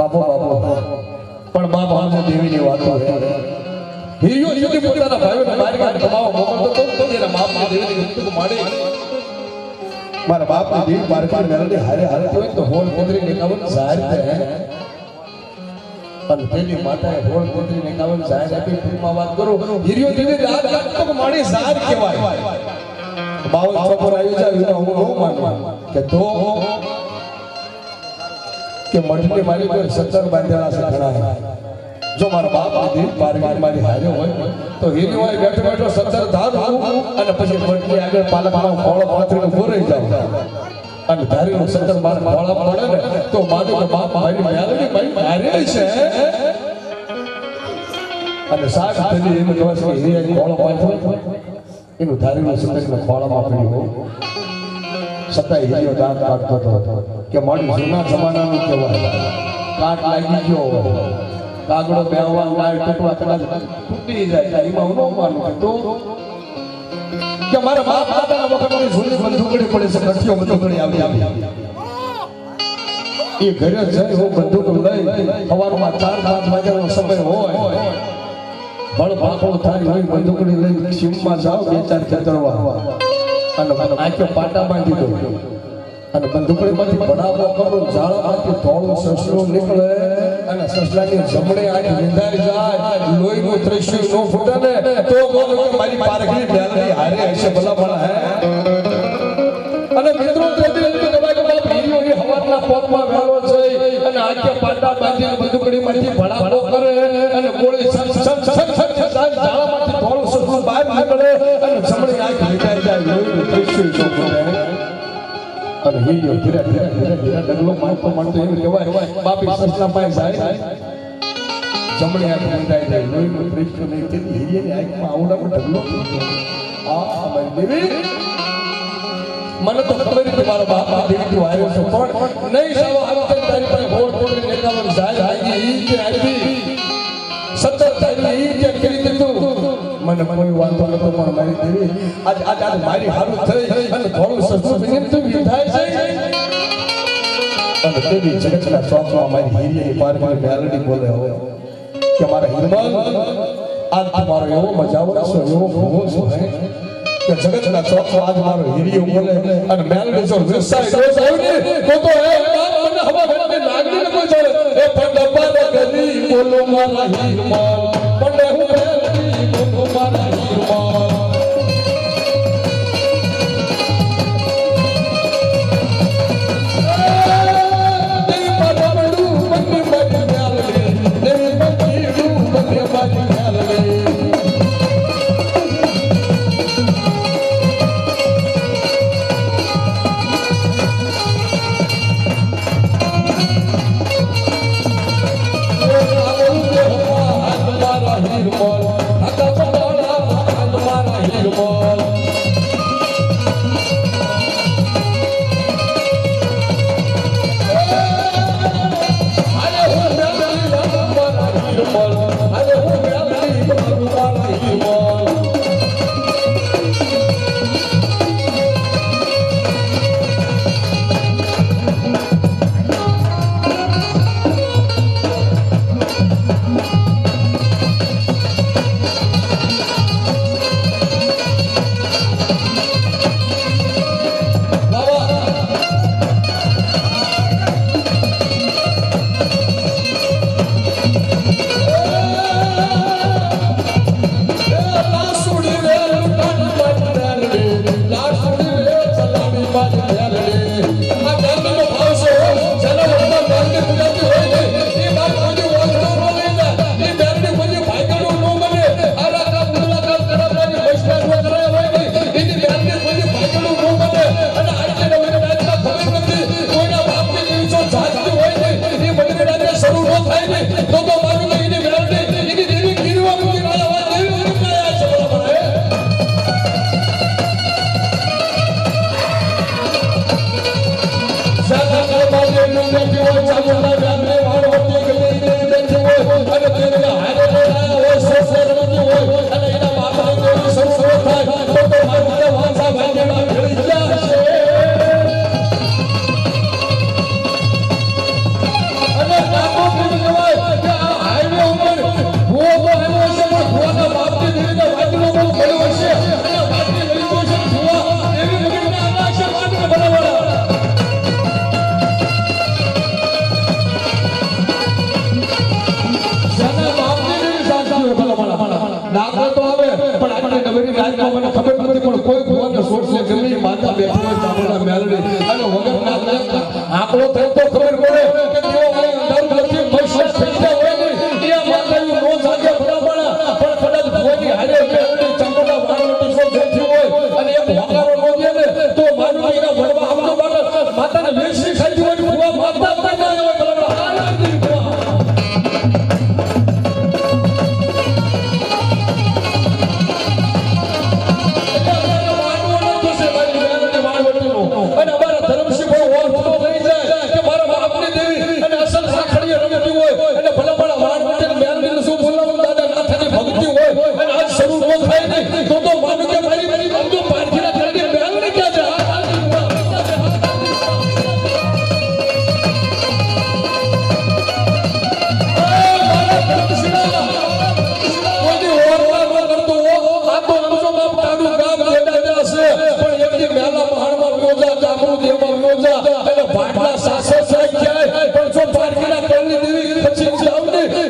બાપો બાપો. પણ મા આમ દેવીની વાતો હે હિરિયો યુદ્ધ પોતાના તો તેના દેવી મારી હારે હારે હોય તો હોલ કોતરી નિકાવન જાહેર હે. પણ જાહેર આપી, ટૂંકમાં વાત કરું હિરિયો દેવી રાત રાત માણી જાહેર કહેવાય. બાવન છોકરો તો કે મઠની મારી કોઈ સત્તર બાંધેલા છે ઘણા જો મારા બાપ દીધી મારી મારી હારે હોય, તો હિરિયો હોય બેઠો બેઠો સત્તર ધાર અને પછી મઠની આગળ પાલકમાં ફોળો પાથરીને ઊભો રહી જાય અને ધારીનો સત્તર બાર ફોળા પડે ને, તો માનું કે બાપ મારી મેળવી ભાઈ મારે છે. અને સાત થઈને એમ કહેવાય છે કે હિરિયાની ફોળો પાથરો એનું ધારીનું સત્તરના ફોળામાં પડ્યું. છતાંય હિરિયો દાંત કાઢતો હતો. કે મારી જૂના જમાનાનું કહેવાય. કાટ લાગી ગયો કાગડો બેહવા લાય ટુકડા કદાચ તૂટી જાય એમાં ન માનું તો કે મારા બાપ દાદાના વખતની જૂની બંદૂકડી પડે છે, કઠિયો બંદૂકડી આવી આવી એ ઘરે જઈ હું બંદૂક લઈ સવારમાં ચાર પાંચ વાગ્યાનો સમય હોય. બળ ભાખો થાય હોય બંદૂકડી લઈ શિવમાં જાઓ બે ચાર ખેતરવા અને આંખે પાટા બાંધી દો અને બંદૂકડીમાંથી ભડાવો કરો ઝાડમાંથી ધોળું સસલું નીકળે અને સસલાની જમણે આંખ વિંધાઈ જાય. લોહીનું દ્રશ્ય નો ફૂટે ને તો બોલો કે મારી પારખી બેલની હારે હશે ભલા ભલા હે? હીરો ધીરે ધીરે ધીરે ધીરે ડગલો મારતો મારતો એમ કહેવાય. બાપી સસલા પાસે જાય જમણી આંખ બંધાઈ જાય. લોહીનું દ્રશ્ય નહીં. તેથી હીરિયાની આંખમાં આવડામાં ઢગલો આ દેવી. મને તો ખબર નથી મારો બાપ આ તું આવ્યો છે. પણ નહીં સાવ આવતે તારી પાસે ભોળ ભોળ નેકાવર જાય આવી ઈ કે આવી. સતત તારી ઈ કે કરી દીધું મને કોઈ વાંધો નતો, પણ મારી દેવી, આજ આજ મારી હારું થઈ. અને થોડું સસ્તું પીને તું વિધાય છે. અને તેવી જગતના ચોકમાં મારી હીરિયાની પારકી મેલડી બોલે હોય કે મારા હિરમાન આજ તમારો એવો મજાવો છો, એવો ભૂવો છો કે જગતના ચોકમાં આજ મારો હીરિયો બોલે અને મેલડી જો વિરસાઈ રોજ આવી તો તો એ મને હવા ઘરની લાગણી ન કોઈ જોડે. એ પંડપા ને ગલી બોલો મારા હિરમાન પંડે હું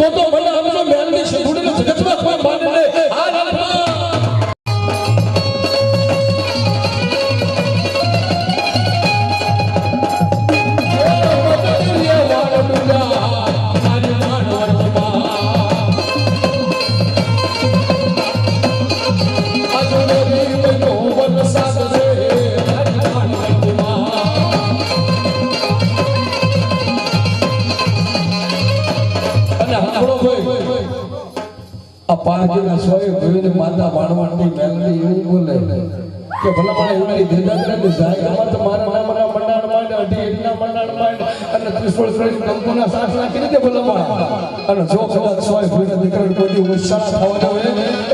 কত માના સોય ભવીને માતા ભાણવાની મેલડી એવું બોલે કે ભલા પણ એમની ધીરજા કે જાય આમાં તો મારા નામના મંડાણ માંડ, અઢી એકના મંડાણ માંડ અને ત્રિસ્ફળ શ્રેણી કંકુના સાસ નાખી દે ભલામાં અને જો કદાચ સોય ભવીને દીકરા કોઈ ઉત્સાહ થવાનો હોય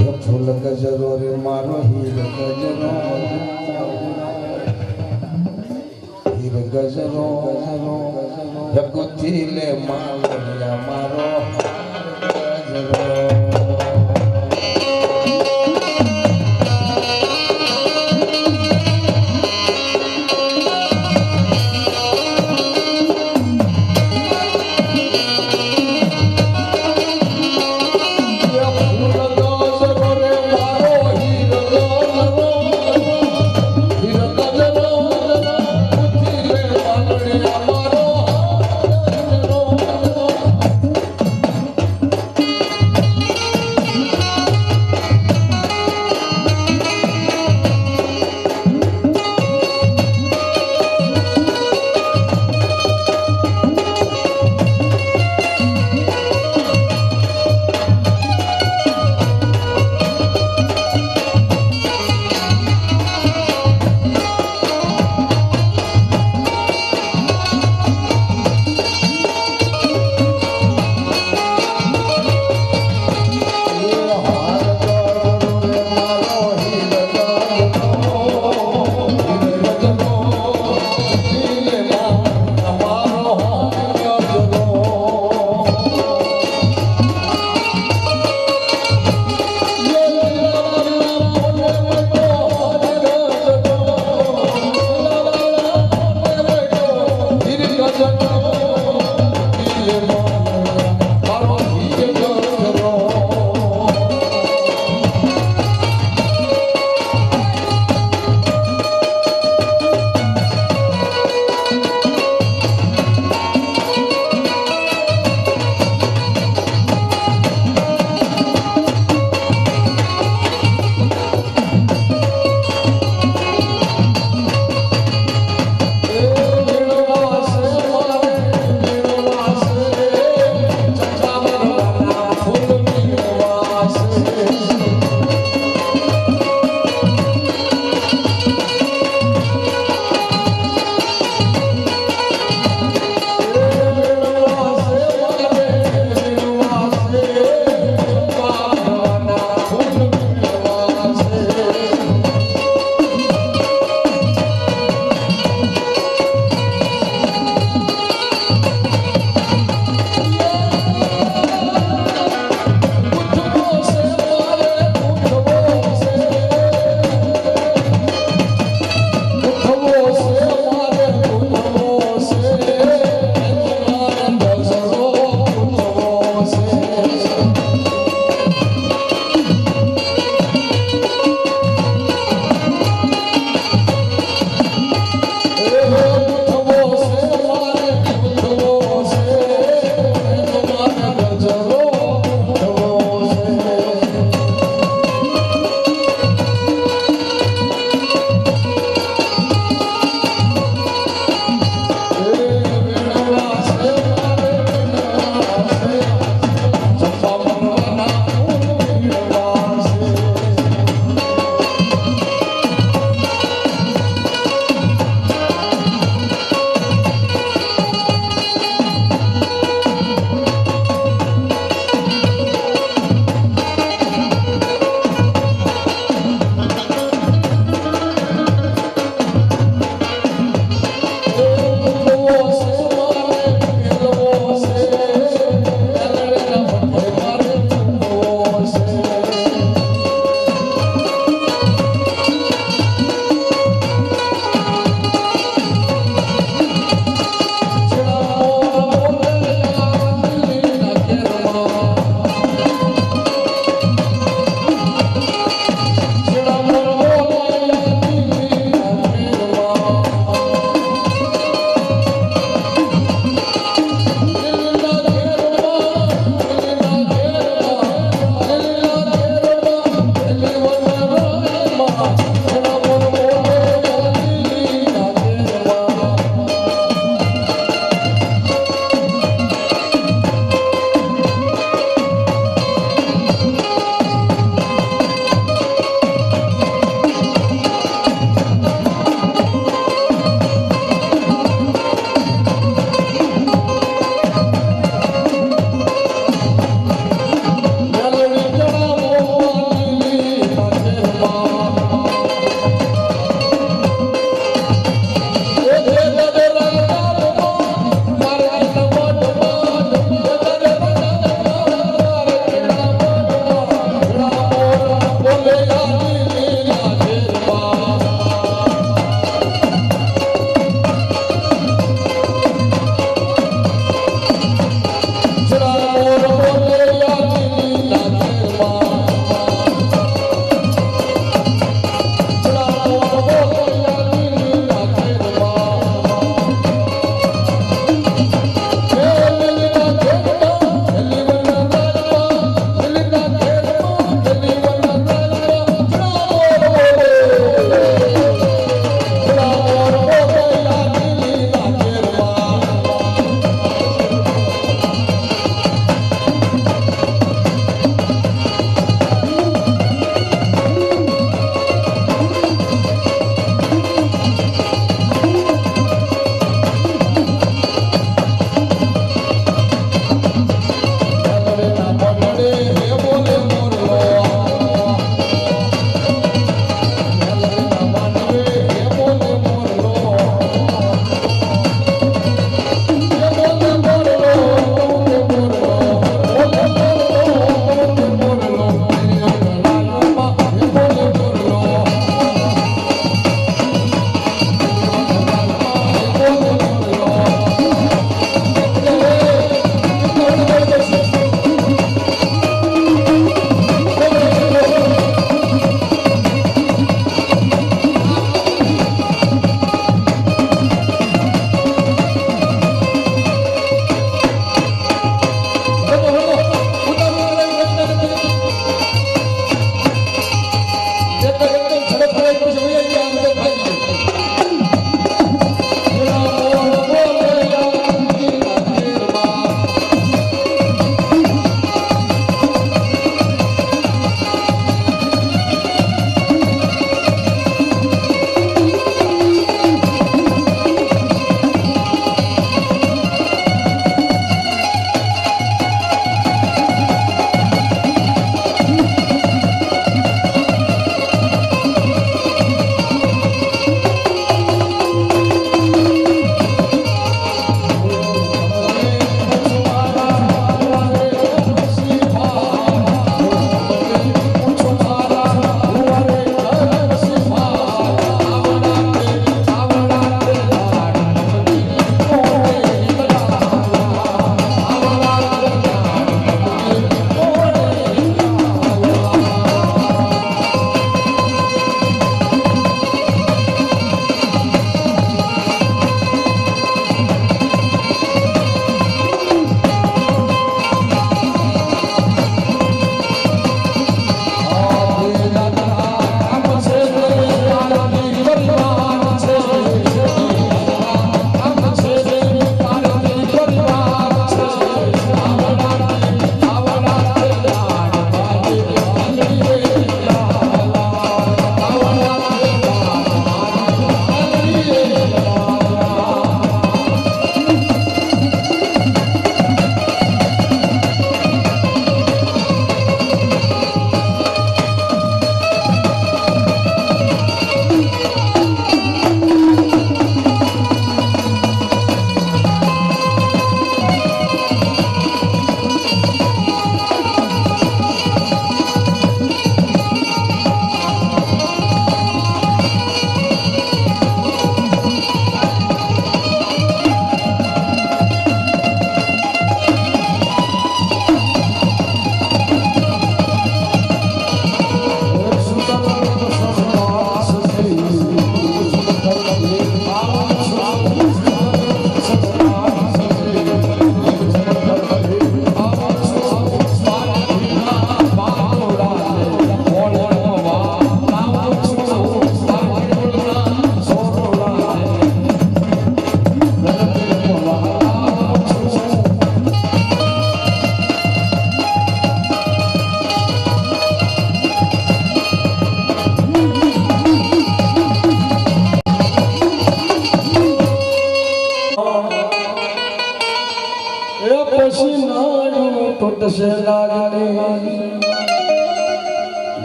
يو گزلن کا زور مار ہی گجنا سونا گزلن گزلن جب کوتھي لے مايا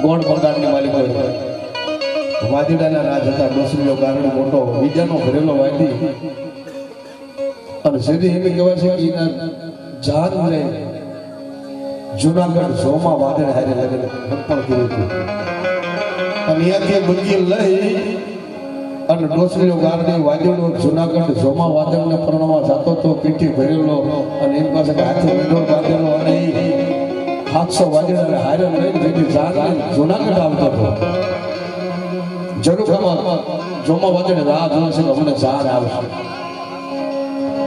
ગોળ બગાડની માલિક. હોય વાદીડાના રાજ હતા ડોસરીઓ કારણ મોટો, બીજાનો ભરેલો વાદી. અને કહેવાય જુનાગઢ ઝોમાં વાદળ હારે લગન પણ અહીંયાથી બંગી લઈ અને ડોસરીઓ ગારડી વાદળો જુનાગઢ ઝોમા વાદળને પરણવા જતો તો પીઠી ભરેલો અને એમ પાસે હાથે વિડો બાંધેલો અને સાતસો વાદળાને હારે લઈને જેથી જાન જુનાગઢ આવતો હતો. જરૂરમાં જોમા વાદળે રાહ જોવે છે અમને જાન આવશે.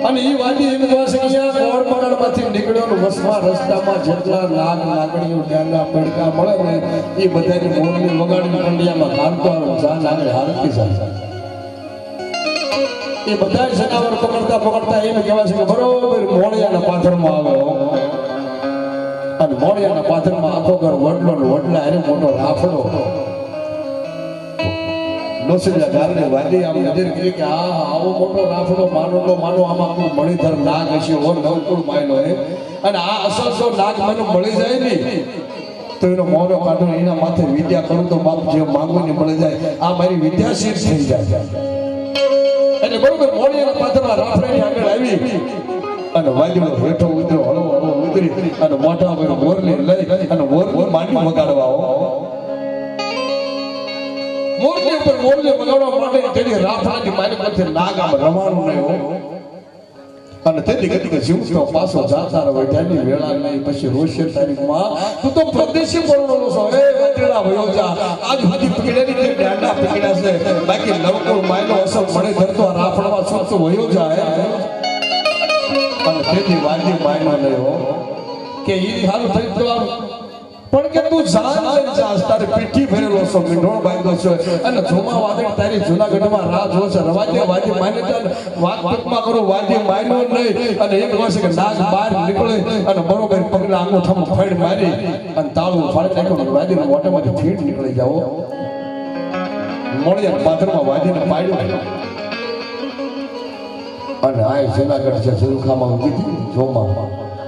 અને એ વાદી એમ છે કે અહીંયા નીકળ્યો વસમાં રસ્તામાં જેટલા લાગ લાગણીઓ ડાંગા, પડકા મળે ને એ બધાની મોરલી વગાડી પંડિયામાં કાઢતો આવે જાન આગળ હાલતી જાય. એ બધા જનાવર પકડતા પકડતા એમ કહેવાય છે કે બરોબર મોળિયાના પાથરમાં આવે હો. મોડિયાના પાથરમાં આખો ઘર વડલો વડલા એને મોટો રાફડો મને મળી જાય ને. તો એનો મોરો કાઢો એના માથે વિદ્યા કરું તો જે માંગુ ને મળી જાય, આ મારી વિદ્યા થઈ જાય. એટલે બરોબર મોડિયાના પાત્રમાં રાફડાની આગળ આવી અને વાજડો હેઠો ઉતર્યો ઉતરી અને મોઢા પર મોરલી લઈ અને મોર માંડી વગાડવા મોરલી ઉપર મોરલી વગાડવા માટે તેની રાફાની મારી પાસે નાગામ રવાનું નહીં હોય અને તેથી કદી જીવતો પાછો જાતા રહો ત્યાંની વેળા નહીં પછી રોશે તારીખમાં તું તો પ્રદેશી બોલવાનો છો. એ વેતેડા ભયો જા. આજ હજી પકડેલી તે દાંડા પકડ્યા છે. બાકી નવકુળ માયનો અસર મળે ધરતો રાફડવા છૂટતો વયો જાય તેથી વાજી માયનો હો. કે ઈ હારું થઈ તો પણ કે તું જાન લઈને જાસ તારે પીઠી ભરેલો છો, મીંઢોળ બાંધો છો. અને ઝુમા વાદે તારી જુનાગઢમાં રાહ છે. રવાજે વાજે માને ચાલ વાત પગમાં કરો વાજે માન્યો નહીં. અને એક વર્ષે કે નાગ બહાર નીકળે અને બરોબર પગના અંગૂઠામાં ફેડ મારી અને તાળું ફાડી નાખ્યો વાજીના મોઢામાંથી ફીટ નીકળી જાવ મળ્યા પાથરમાં વાજીને પાડ્યું. અને આ જુનાગઢ છે સુરખામાં ઊભી હતી જોમાં.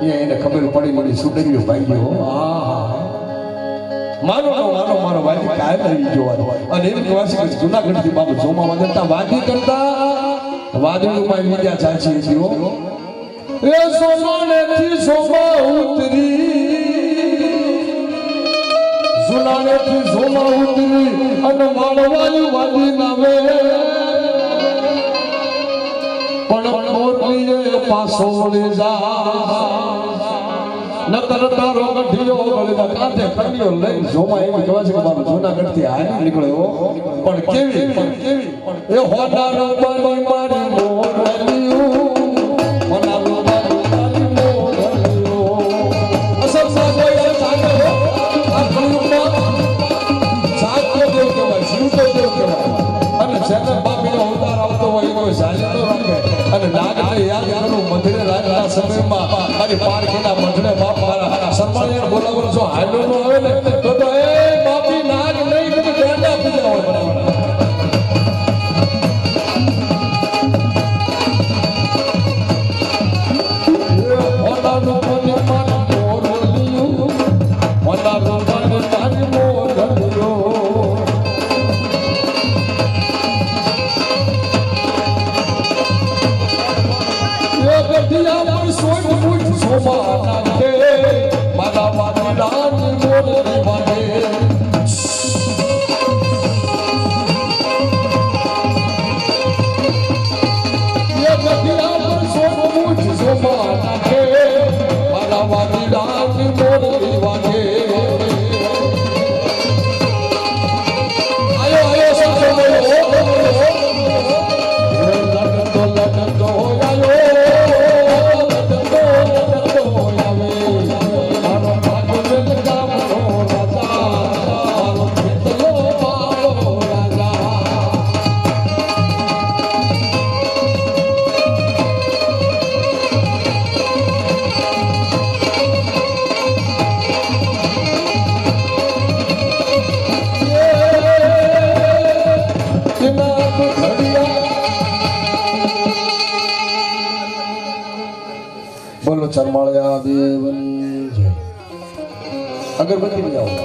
એ એને ખબર પડી મળી સુડરીઓ ભાગ્યો માનો નો માનો મારો વાદી કાયમ આવી જોવાનો. અને એમ કહેવાય છે કે જુનાગઢથી બાબુ જોમાં વાદળતા, વાદી કરતા. વાદળું માં બીજા ચાચી જીવો એ સોમાને થી સોમા ઉતરી. સુનાને થી સોમા ઉતરી અને માનવાયું વાદી નામે. પાછો વળી જા. નતર તારો ગઢિયો ગળીના કાંઠે કન્યો લઈ જોમાં એમ કહેવાય છે કે બાબુ જૂનાગઢથી હારી નીકળ્યો પણ કેવી? એ હોનારો બની મારી બોલો ચરમળ્યા દેવની જય. અગરબત્તી લઈ આવો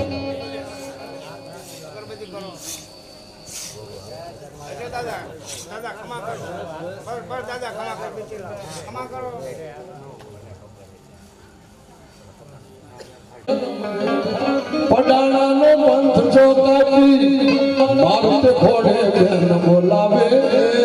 પડાણાનો મંત્ર જોતા ભારત ઘોડે બોલાવે.